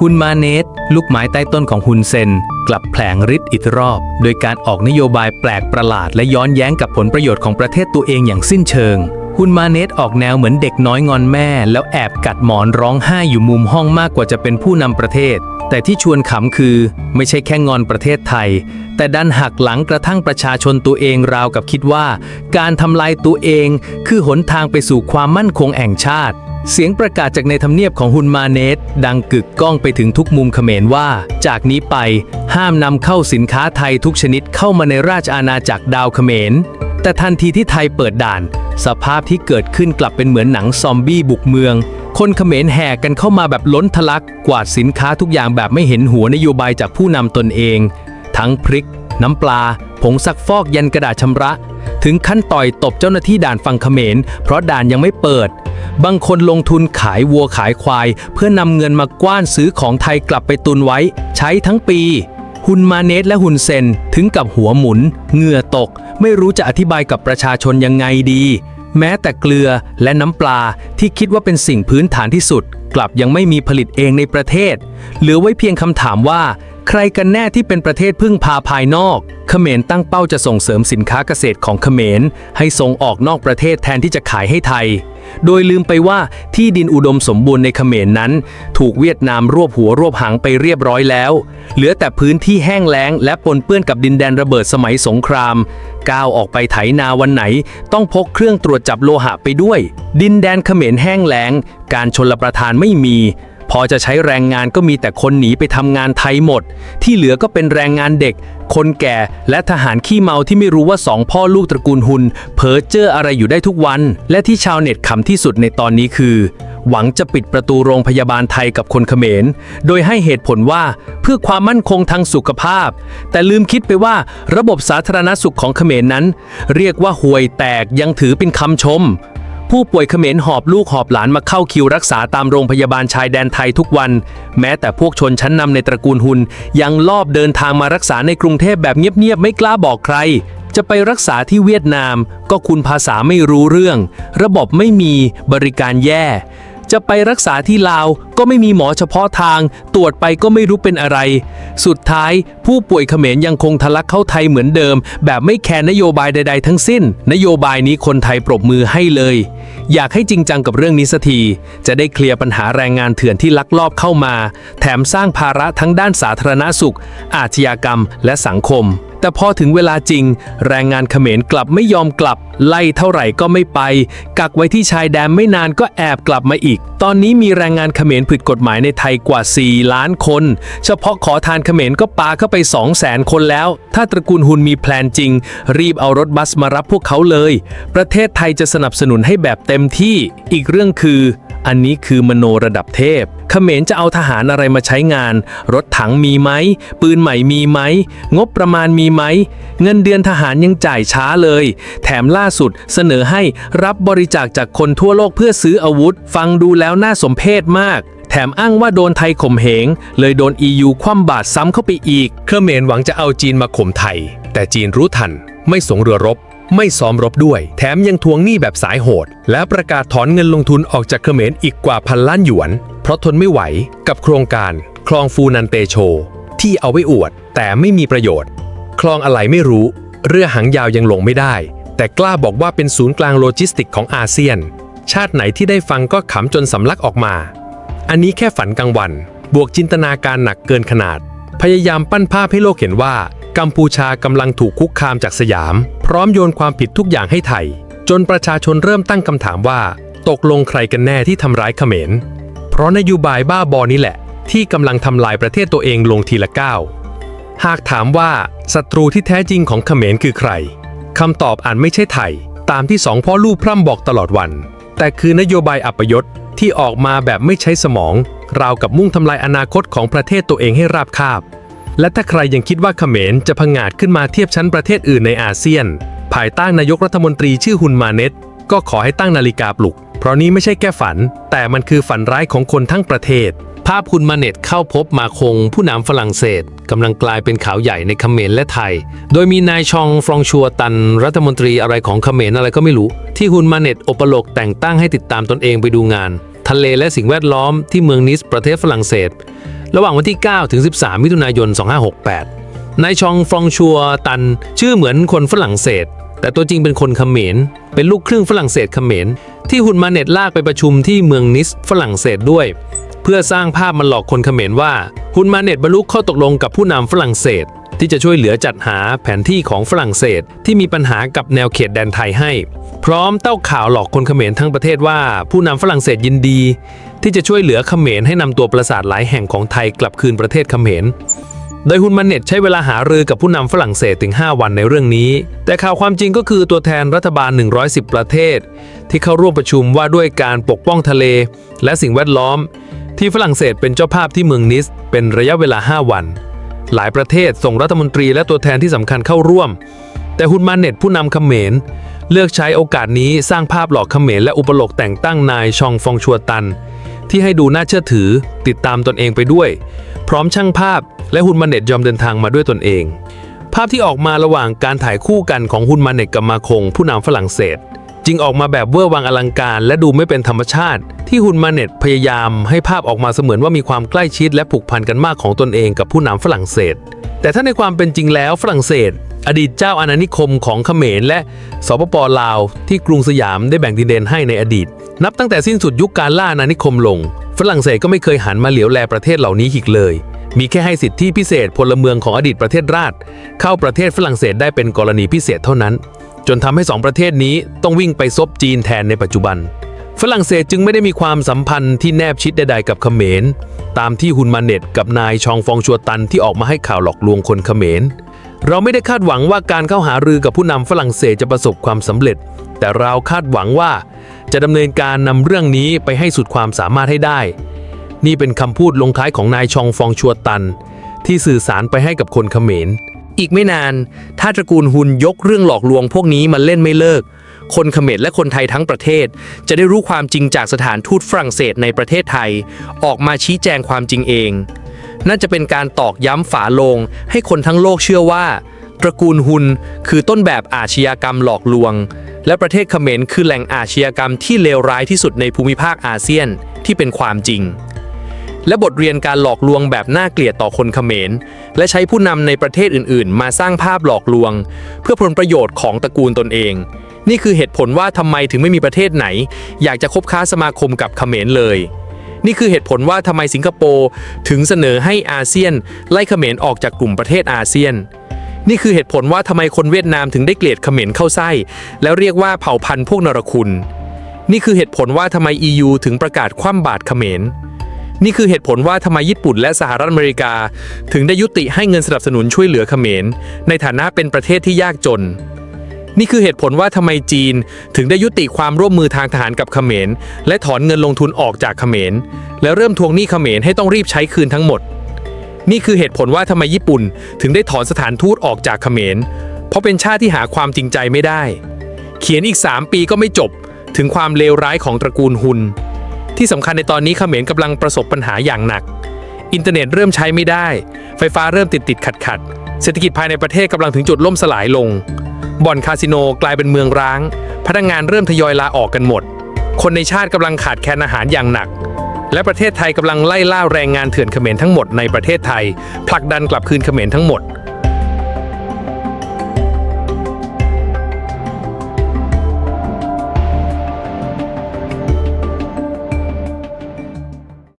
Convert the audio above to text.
ฮุนมาเนตลูกไม้ใต้ต้นของฮุนเซน กลับแผลงฤทธิ์อีกรอบ โดยการออกนโยบายแปลกประหลาด และย้อนแย้งกับผลประโยชน์ของประเทศตัวเองอย่างสิ้นเชิงฮุนมาเนตออกแนวเหมือนเด็กน้อยงอนแม่ แล้วแอบกัดหมอนร้องไห้อยู่มุมห้องมากกว่าจะเป็นผู้นำประเทศ แต่ที่ชวนขำคือ ไม่ใช่แค่งอนประเทศไทย แต่ดันหักหลังกระทั่งประชาชนตัวเองราวกับคิดว่า การทำลายตัวเอง คือหนทางไปสู่ความมั่นคงแห่งชาติ เสียงประกาศจากในทำเนียบของฮุนมาเนตดังกึกก้องไปถึงทุกมุมเขมรว่า จากนี้ไปห้ามนำเข้าสินค้าไทยทุกชนิดเข้ามาในราชอาณาจักรดาวเขมร แต่ทันทีที่ไทยเปิดด่าน สภาพที่เกิดขึ้นกลับเป็นเหมือนหนังซอมบี้บุกเมือง คนเขมรแห่กันเข้ามาแบบล้นทะลัก กวาดสินค้าทุกอย่างแบบไม่เห็นหัวนโยบายจากผู้นำตนเอง ทั้งพริก น้ำปลา ผงซักฟอกยันกระดาษชำระ ถึงขั้นต่อยตบเจ้าหน้าที่ด่านฝั่งเขมร เพราะด่านยังไม่เปิด บางคนลงทุนขายวัวขายควาย เพื่อนำเงินมากว้านซื้อของไทยกลับไปตุนไว้ ใช้ทั้งปีฮุนมาเนตและฮุนเซนถึงกับหัวหมุน เหงื่อตก ไม่รู้จะอธิบายกับประชาชนยังไงดี แม้แต่เกลือและน้ำปลาที่คิดว่าเป็นสิ่งพื้นฐานที่สุด กลับยังไม่มีผลิตเองในประเทศ เหลือไว้เพียงคำถามว่า ใครกันแน่ที่เป็นประเทศพึ่งพาภายนอกเขมรตั้งเป้าจะส่งเสริมสินค้าเกษตรของเขมรให้ส่งออกนอกประเทศแทนที่จะขายให้ไทย โดยลืมไปว่าที่ดินอุดมสมบูรณ์ในเขมรนั้น ถูกเวียดนามรวบหัวรวบหางไปเรียบร้อยแล้ว เหลือแต่พื้นที่แห้งแล้ง และปนเปื้อนกับดินแดนระเบิดสมัยสงคราม ก้าวออกไปไถนาวันไหน ต้องพกเครื่องตรวจจับโลหะไปด้วย ดินแดนเขมรแห้งแล้ง การชนละประทานไม่มี อจะใช้แรงงานก็มีแต่คนหนีไปทำงานไทยหมด ที่เหลือก็เป็นแรงงานเด็ก คนแก่และทหารขี้เมาที่ไม่รู้ว่าสองพ่อลูกตระกูลหุนเพ้อเจ้ออะไรอยู่ได้ทุกวัน และที่ชาวเน็ตขำที่สุดในตอนนี้คือ หวังจะปิดประตูโรงพยาบาลไทยกับคนเขมร โดยให้เหตุผลว่าเพื่อความมั่นคงทางสุขภาพ แต่ลืมคิดไปว่าระบบสาธารณสุขของเขมรนั้น เรียกว่าห่วยแตกยังถือเป็นคำชม ผู้ป่วยเขมรหอบลูกหอบหลานมาเข้าคิวรักษาตามโรงพยาบาลชายแดนไทยทุกวัน แม้แต่พวกชนชั้นนำในตระกูลหุน ยังลอบเดินทางมารักษาในกรุงเทพแบบเงียบๆ ไม่กล้าบอกใคร จะไปรักษาที่เวียดนาม ก็คุณภาษาไม่รู้เรื่อง ระบบไม่มีบริการแย่ จะไปรักษาที่ลาวก็ไม่มีหมอเฉพาะทาง ตรวจไปก็ไม่รู้เป็นอะไร สุดท้าย ผู้ป่วยเขมรยังคงทะลักเข้าไทยเหมือนเดิม แบบไม่แคร์นโยบายใด ๆ ทั้งสิ้น นโยบายนี้คนไทยปรบมือให้เลย อยากให้จริงจังกับเรื่องนี้สักที จะได้เคลียร์ปัญหาแรงงานเถื่อนที่ลักลอบเข้ามา แถมสร้างภาระทั้งด้านสาธารณสุข อาชญากรรม และสังคม แต่พอถึงเวลาจริง แรงงานเขมรกลับไม่ยอมกลับ ไล่เท่าไหร่ก็ไม่ไป กักไว้ที่ชายแดนไม่นานก็แอบกลับมาอีก ตอนนี้มีแรงงานเขมรผิดกฎหมายในไทยกว่า 4 ล้านคน เฉพาะขอทานเขมรก็ปาเข้าไป 2 0 0แสนคนแล้ว ถ้าตระกูลหุนมีแพลนจริง รีบเอารถบัสมารับพวกเขาเลย ประเทศไทยจะสนับสนุนให้แบบเต็มที่ อีกเรื่องคือ อันนี้คือมโนระดับเทพเขมรจะเอาทหารอะไรมาใช้งาน รถถังมีไหม ปืนใหม่มีไหม งบประมาณมีไหม เงินเดือนทหารยังจ่ายช้าเลย แถมล่าสุดเสนอให้รับบริจาคจากคนทั่วโลกเพื่อซื้ออาวุธ ฟังดูแล้วน่าสมเพชมากแถมอ้างว่าโดนไทยข่มเหง เลยโดน EU คว่ำบาตรซ้ำเข้าไปอีกเขมรหวังจะเอาจีนมาข่มไทย แต่จีนรู้ทัน ไม่ส่งเรือรบ ไม่ซ้อมรบด้วย แถมยังทวงหนี้แบบสายโหด และประกาศถอนเงินลงทุนออกจากเขมรอีกกว่าพันล้านหยวน เพราะทนไม่ไหวกับโครงการ คลองฟูนันเตโช ที่เอาไว้อวด แต่ไม่มีประโยชน์ คลองอะไรไม่รู้ เรือหางยาวยังลงไม่ได้ แต่กล้าบอกว่าเป็นศูนย์กลางโลจิสติกของอาเซียน ชาติไหนที่ได้ฟังก็ขำจนสำลักออกมา อันนี้แค่ฝันกลางวัน บวกจินตนาการหนักเกินขนาด พยายามปั้นภาพให้โลกเห็นว่า กัมพูชากำลังถูกคุกคามจากสยาม พร้อมโยนความผิดทุกอย่างให้ไทย จนประชาชนเริ่มตั้งคำถามว่า ตกลงใครกันแน่ที่ทำร้ายเขมร เพราะนโยบายบ้าบอนี้แหละ ที่กำลังทำลายประเทศตัวเองลงทีละก้าวหากถามว่าศัตรูที่แท้จริงของเขมรคือใครคำตอบอาจไม่ใช่ไทย ตามที่สองพ่อลูกพร่ำบอกตลอดวัน แต่คือนโยบายอัปยศที่ออกมาแบบไม่ใช้สมอง ราวกับมุ่งทำลายอนาคตของประเทศตัวเองให้ราบคาบ และถ้าใครยังคิดว่าเขมรจะพังงาดขึ้นมาเทียบชั้นประเทศอื่นในอาเซียน ภายใต้นายกรัฐมนตรีชื่อฮุนมาเน็ตก็ขอให้ตั้งนาฬิกาปลุก เพราะนี้ไม่ใช่แค่ฝัน แต่มันคือฝันร้ายของคนทั้งประเทศ ภาพคุณมาเน็ตเข้าพบมาคง ผู้นำฝรั่งเศสกำลังกลายเป็นข่าวใหญ่ในเขมรและไทย โดยมีนายชองฟรองชัวตัน รัฐมนตรีอะไรของเขมรอะไรก็ไม่รู้ ที่ฮุนมาเน็ตอปโลกแต่งตั้งให้ติดตามตนเองไปดูงาน ทะเลและสิ่งแวดล้อมที่เมืองนิสประเทศฝรั่งเศส ระหว่างวันที่ 9 ถึง 13 มิถุนายน 2568 นายชองฟรองชัวตัน ชื่อเหมือนคนฝรั่งเศส แต่ตัวจริงเป็นคนเขมร เป็นลูกครึ่งฝรั่งเศสเขมร ที่ฮุนมาเน็ตลากไปประชุมที่เมืองนิสฝรั่งเศสด้วย เพื่อสร้างภาพมาหลอกคนเขมรว่าฮุนมาเน็ตบรรลุข้อตกลงกับผู้นำฝรั่งเศส ที่จะช่วยเหลือจัดหาแผนที่ของฝรั่งเศสที่มีปัญหากับแนวเขตแดนไทยให้ พร้อมเต้าข่าวหลอกคนเขมรทั้งประเทศว่า ผู้นำฝรั่งเศสยินดี ที่จะช่วยเหลือเขมรให้นำตัวปราสาทหลายแห่งของไทยกลับคืนประเทศเขมร โดยฮุนมันเน็ตใช้เวลาหารือกับผู้นำฝรั่งเศสถึง 5 วันในเรื่องนี้ แต่ข่าวความจริงก็คือตัวแทนรัฐบาล 110 ประเทศ ที่เข้าร่วมประชุมว่าด้วยการปกป้องทะเล และสิ่งแวดล้อม ที่ฝรั่งเศสเป็นเจ้าภาพที่เมืองนิส เป็นระยะเวลา 5 วัน หลายประเทศส่งรัฐมนตรีและตัวแทนที่สำคัญเข้าร่วม แต่ฮุนมันเน็ตผู้นำเขมรเลือกใช้โอกาสนี้สร้างภาพหลอกเขมรและอุปโลกแต่งตั้งนายชองฟองชัวตัน ที่ให้ดูน่าเชื่อถือ ติดตามตนเองไปด้วย พร้อมช่างภาพและฮุนมันเน็ตยอมเดินทางมาด้วยตนเอง ภาพที่ออกมาระหว่างการถ่ายคู่กันของฮุนมันเน็ตกับมาคง ผู้นำฝรั่งเศสจึงออกมาแบบเวอร์วังอลังการและดูไม่เป็นธรรมชาติ ที่ฮุนมาเน็ตพยายามให้ภาพออกมาเสมือนว่ามีความใกล้ชิดและผูกพันกันมากของตนเองกับผู้นำฝรั่งเศส แต่ถ้าในความเป็นจริงแล้วฝรั่งเศส อดีตเจ้าอาณานิคมของเขมร และสปปลาวที่กรุงสยามได้แบ่งดินแดนให้ในอดีต นับตั้งแต่สิ้นสุดยุคการล่าอาณานิคมลง ฝรั่งเศสก็ไม่เคยหันมาเหลียวแลประเทศเหล่านี้อีกเลย มีแค่ให้สิทธิพิเศษพลเมืองของอดีตประเทศราช เข้าประเทศฝรั่งเศสได้เป็นกรณีพิเศษเท่านั้น จนทำให้สองประเทศนี้ต้องวิ่งไปซบจีนแทนในปัจจุบัน ฝรั่งเศสจึงไม่ได้มีความสัมพันธ์ที่แนบชิดใดๆกับเขมร ตามที่ฮุนมาเน็ตกับนายชองฟองชัวตันที่ออกมาให้ข่าวหลอกลวงคนเขมร เราไม่ได้คาดหวังว่าการเข้าหารือกับผู้นำฝรั่งเศสจะประสบความสำเร็จ แต่เราคาดหวังว่า จะดำเนินการนำเรื่องนี้ไปให้สุดความสามารถให้ได้ นี่เป็นคำพูดลงท้ายของนายชองฟองชัวตัน ที่สื่อสารไปให้กับคนเขมร อีกไม่นาน ถ้าตระกูลฮุนยกเรื่องหลอกลวงพวกนี้มาเล่นไม่เลิก คนเขมรและคนไทยทั้งประเทศ จะได้รู้ความจริงจากสถานทูตฝรั่งเศสในประเทศไทย ออกมาชี้แจงความจริงเอง น่าจะเป็นการตอกย้ำฝาลง ให้คนทั้งโลกเชื่อว่า ตระกูลฮุนคือต้นแบบอาชญากรรมหลอกลวง และประเทศเขมรคือแหล่งอาชญากรรมที่เลวร้ายที่สุดในภูมิภาคอาเซียนที่เป็นความจริงและบทเรียนการหลอกลวงแบบน่าเกลียดต่อคนเขมร และใช้ผู้นำในประเทศอื่น ๆ มาสร้างภาพหลอกลวง เพื่อผลประโยชน์ของตระกูลตนเอง นี่คือเหตุผลว่าทำไมถึงไม่มีประเทศไหน อยากจะคบค้าสมาคมกับเขมรเลย นี่คือเหตุผลว่าทำไมสิงคโปร์ถึงเสนอให้อาเซียน ไล่เขมรออกจากกลุ่มประเทศอาเซียน นี่คือเหตุผลว่าทำไมคนเวียดนามถึงได้เกลียดเขมรเข้าไส้ แล้วเรียกว่าเผ่าพันธุ์พวกนรคุณ นี่คือเหตุผลว่าทำไม EU ถึงประกาศคว่ำบาตรเขมรนี่คือเหตุผลว่าทำไมญี่ปุ่นและสหรัฐอเมริกา ถึงได้ยุติให้เงินสนับสนุนช่วยเหลือเขมร ในฐานะเป็นประเทศที่ยากจน นี่คือเหตุผลว่าทำไมจีน ถึงได้ยุติความร่วมมือทางทหารกับเขมร และถอนเงินลงทุนออกจากเขมร และเริ่มทวงหนี้เขมรให้ต้องรีบใช้คืนทั้งหมด นี่คือเหตุผลว่าทำไมญี่ปุ่น ถึงได้ถอนสถานทูตออกจากเขมร เพราะเป็นชาติที่หาความจริงใจไม่ได้ เขียนอีก 3 ปีก็ไม่จบ ถึงความเลวร้ายของตระกูลฮุนที่สำคัญในตอนนี้เขมรกำลังประสบปัญหาอย่างหนัก อินเทอร์เน็ตเริ่มใช้ไม่ได้ ไฟฟ้าเริ่มติดติดขัดขัดเศรษฐกิจภายในประเทศกำลังถึงจุดล่มสลายลง บ่อนคาสิโนกลายเป็นเมืองร้าง พนักงานเริ่มทยอยลาออกกันหมด คนในชาติกำลังขาดแคลนอาหารอย่างหนัก และประเทศไทยกำลังไล่ล่าแรงงานเถื่อนเขมรทั้งหมดในประเทศไทยผลักดันกลับคืนเขมรทั้งหมด